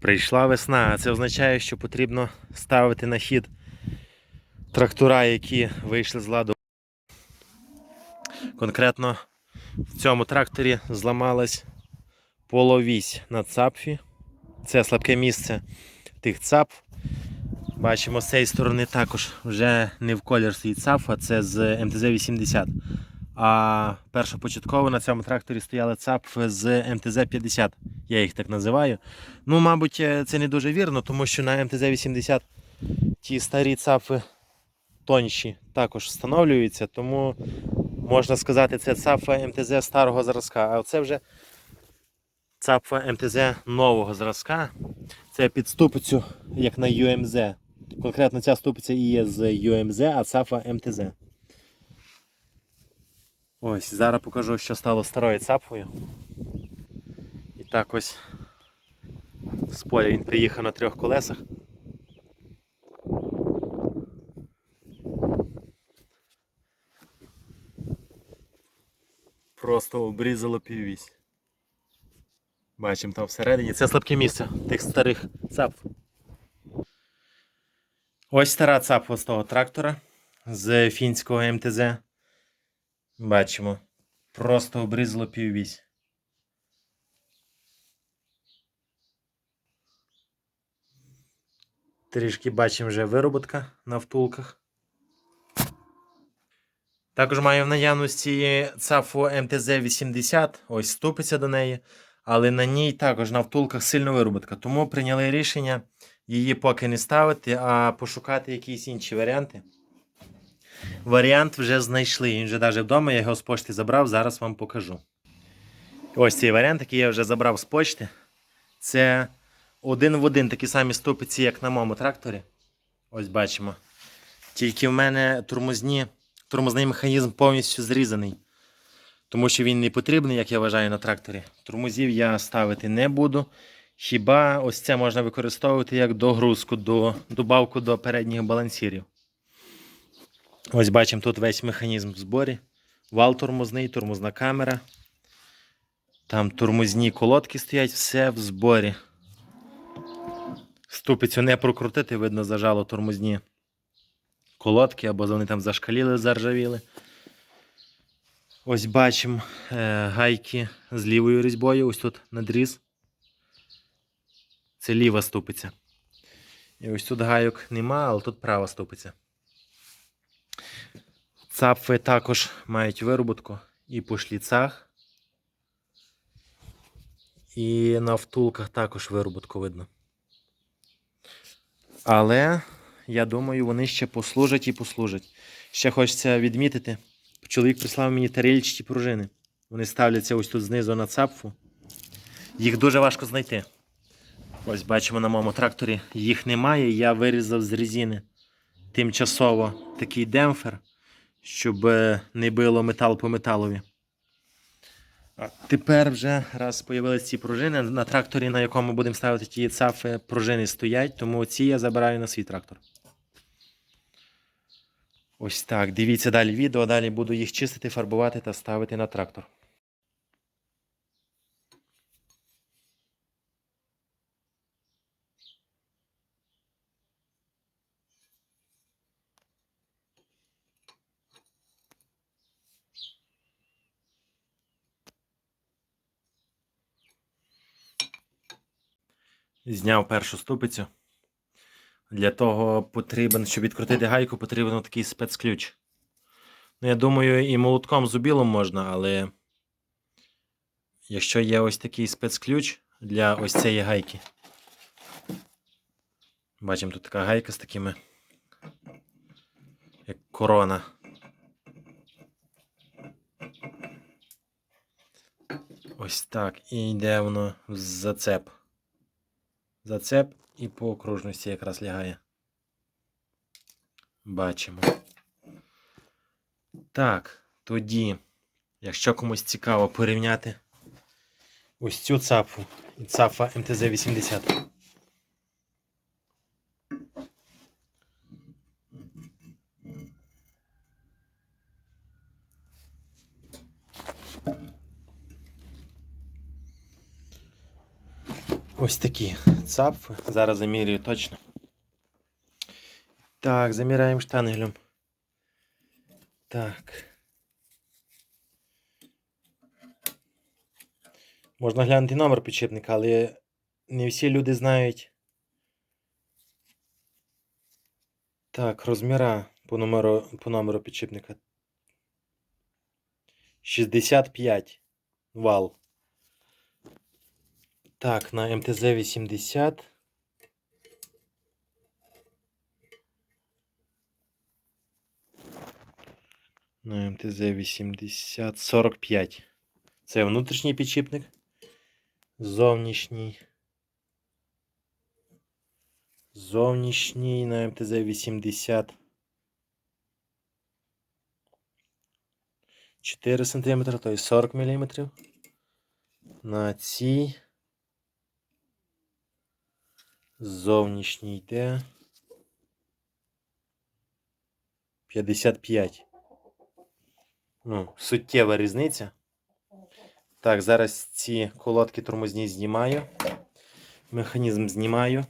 Прийшла весна, а це означає, що потрібно ставити на хід трактора, які вийшли з ладу. Конкретно в цьому тракторі зламалась половісь на цапфі. Це слабке місце тих цап. Бачимо, з цієї сторони також вже не в колір стоїть цап, а це з МТЗ-80. А першопочатково на цьому тракторі стояли ЦАП з МТЗ-50, я їх так називаю. Ну, мабуть, е, це не дуже вірно, тому що на МТЗ-80 ті старі ЦАПи тонші також встановлюються, тому можна сказати, це ЦАП МТЗ старого зразка. А це вже ЦАП МТЗ нового зразка. Це під ступицю, як на UMZ. Конкретно ця ступиця і є з UMZ, а ЦАП МТЗ. Ось, зараз покажу, що стало старою цапою. І так ось з поля він приїхав на трьох колесах. Просто обрізало піввісь. Бачимо там всередині. Це слабке місце тих старих цап. Ось стара цапа з того трактора з фінського МТЗ. Бачимо. Просто обрізало піввісь. Трішки бачимо вже вироботка на втулках. Також маю в наявності ЦАФу МТЗ-80, ось ступиться до неї, але на ній також на втулках сильно вироботка. Тому прийняли рішення її поки не ставити, а пошукати якісь інші варіанти. Варіант вже знайшли. Він вже навіть вдома, я його з пошти забрав, зараз вам покажу. Ось цей варіант, який я вже забрав з почти. Це один в один такі самі ступиці, як на моєму тракторі. Ось бачимо. Тільки в мене тормозні, тормозний механізм повністю зрізаний. Тому що він не потрібний, як я вважаю, на тракторі. Тормозів я ставити не буду. Хіба ось це можна використовувати як догрузку, до, добавку до передніх балансірів. Ось бачимо тут весь механізм в зборі. Вал тормозний, тормозна камера. Там тормозні колодки стоять, все в зборі. Ступицю не прокрутити, видно, зажало тормозні колодки, або вони там зашкаліли, заржавіли. Ось бачимо е, гайки з лівою різьбою. Ось тут надріз. Це ліва ступиця. І ось тут гайок нема, але тут права ступиця. Цапфи також мають вироботку і по шліцах. І на втулках також вироботку видно. Але я думаю, вони ще послужать і послужать. Ще хочеться відмітити. Чоловік прислав мені тарільчаті пружини. Вони ставляться ось тут знизу на цапфу. Їх дуже важко знайти. Ось бачимо на моєму тракторі. Їх немає. Я вирізав з резини тимчасово такий демпфер, щоб е, не било метал по металові. Тепер вже раз з'явилися ці пружини на тракторі, на якому будемо ставити ті цафи, пружини стоять, тому ці я забираю на свій трактор. Ось так. Дивіться далі відео, далі буду їх чистити, фарбувати та ставити на трактор. Зняв першу ступицю. Для того потрібен, щоб відкрутити гайку, потрібен такий спецключ. Ну, я думаю, і молотком зубілом можна, але якщо є ось такий спецключ для ось цієї гайки. Бачимо, тут така гайка з такими, як корона. Ось так. І йде воно в зацеп. Зацеп і по окружності якраз лягає. Бачимо. Так, тоді, якщо комусь цікаво порівняти ось цю цапу і цапа МТЗ-80. Ось такі цапфи. Зараз замірюю точно. Так, заміряємо штангелем. Так. Можна глянути номер підшипника, але не всі люди знають. Так, розміра по номеру, по номеру підшипника. 65 вал. Так, на МТЗ 80. На МТЗ 80 45. Це внутрішній підшипник. Зовнішній. Зовнішній на МТЗ 80. 4 см, то є 40 мм. На цій зовнішній йде 55. Ну, суттєва різниця. Так, зараз ці колодки тормозні знімаю. Механізм знімаю.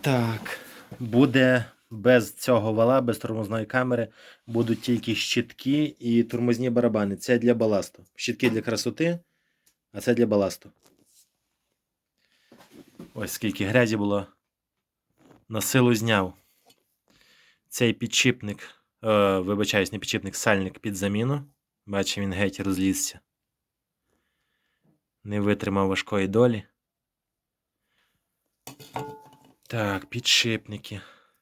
Так, буде без цього вала, без тормозної камери, будуть тільки щитки і тормозні барабани. Це для баласту. Щитки для красоти, а це для баласту. Ось скільки грязі було. На силу зняв. Цей підшипник, е, вибачаюсь, не підшипник, сальник під заміну. Бачу, він геть розлізся. Не витримав важкої долі. Так, підшипники.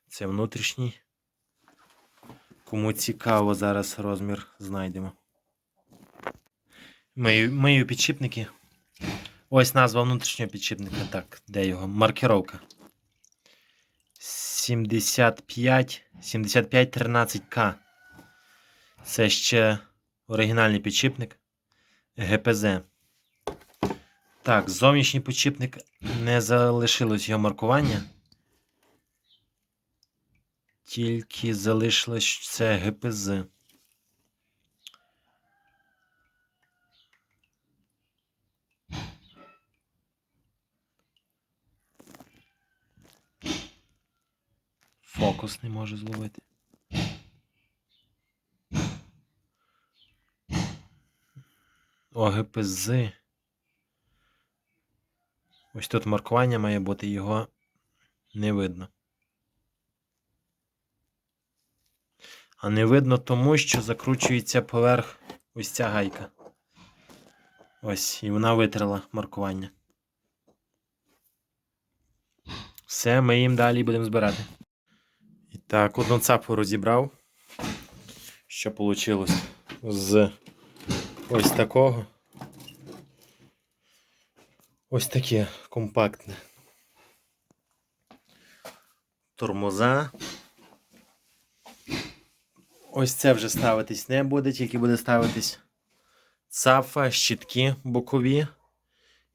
Це внутрішній. Кому цікаво, зараз розмір знайдемо. Мию, мию підшипники. Ось назва внутрішнього підшипника. Так, де його? Маркировка. 75 75 13К. Це ще оригінальний підшипник ГПЗ. Так, зовнішній підшипник не залишилось його маркування. Тільки залишилось це ГПЗ. Фокус не може зловити. ОГПЗ. Ось тут маркування має бути, його не видно. А не видно тому, що закручується поверх ось ця гайка. Ось, і вона витрила маркування. Все, ми їм далі будемо збирати. Так, одну цапу розібрав. Що вийшло з ось такого. Ось таке компактне. Тормоза. Ось це вже ставитись не буде, тільки буде ставитись цафа, щітки бокові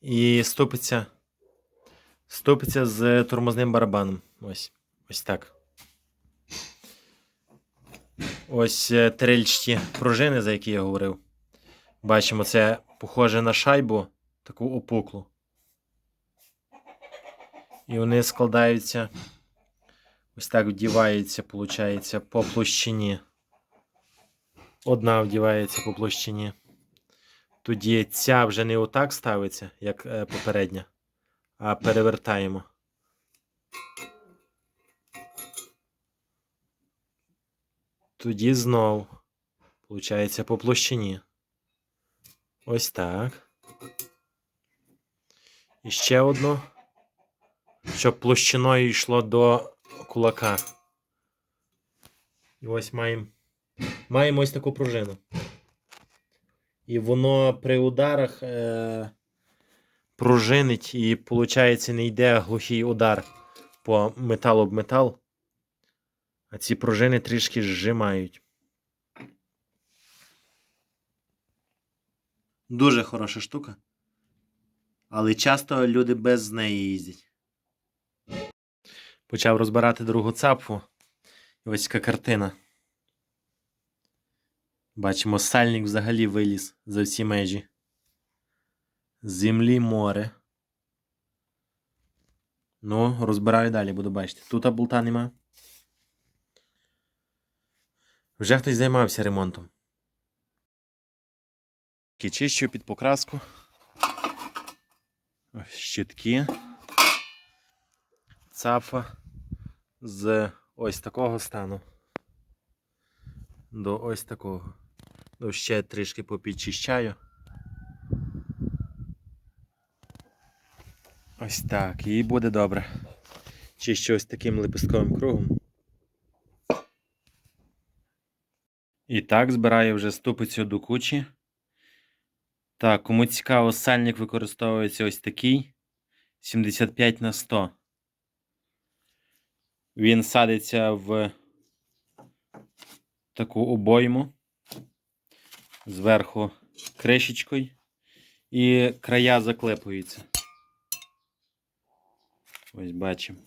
і ступиця. Ступиця з тормозним барабаном. Ось. Ось так. Ось е, трильчаті пружини, за які я говорив. Бачимо, це похоже на шайбу, таку опуклу. І вони складаються. Ось так вдіваються, виходить, по площині. Одна вдівається по площині. Тоді ця вже не отак ставиться, як е, попередня, а перевертаємо. Тоді знов, виходить, по площині. Ось так. І ще одну, щоб площиною йшло до кулака. І ось маємо маємо ось таку пружину. І воно при ударах е, пружинить, і, виходить, не йде глухий удар по метал об метал. А ці пружини трішки зжимають. Дуже хороша штука. Але часто люди без неї їздять. Почав розбирати другу цапфу. І ось така картина. Бачимо, сальник взагалі виліз за всі межі. Землі море. Ну, розбираю далі, буду бачити. Тут болта нема. Вже хтось займався ремонтом. Чищу під покраску. Ось щітки. Цафа з ось такого стану. До ось такого. Ну, ще трішки попідчищаю. Ось так, і буде добре. Чищу ось таким лепестковим кругом. І так, збираю вже ступицю до кучі. Так, кому цікаво, сальник використовується ось такий 75 на 100. Він садиться в таку обойму зверху кришечкою і края заклепуються. Ось бачимо.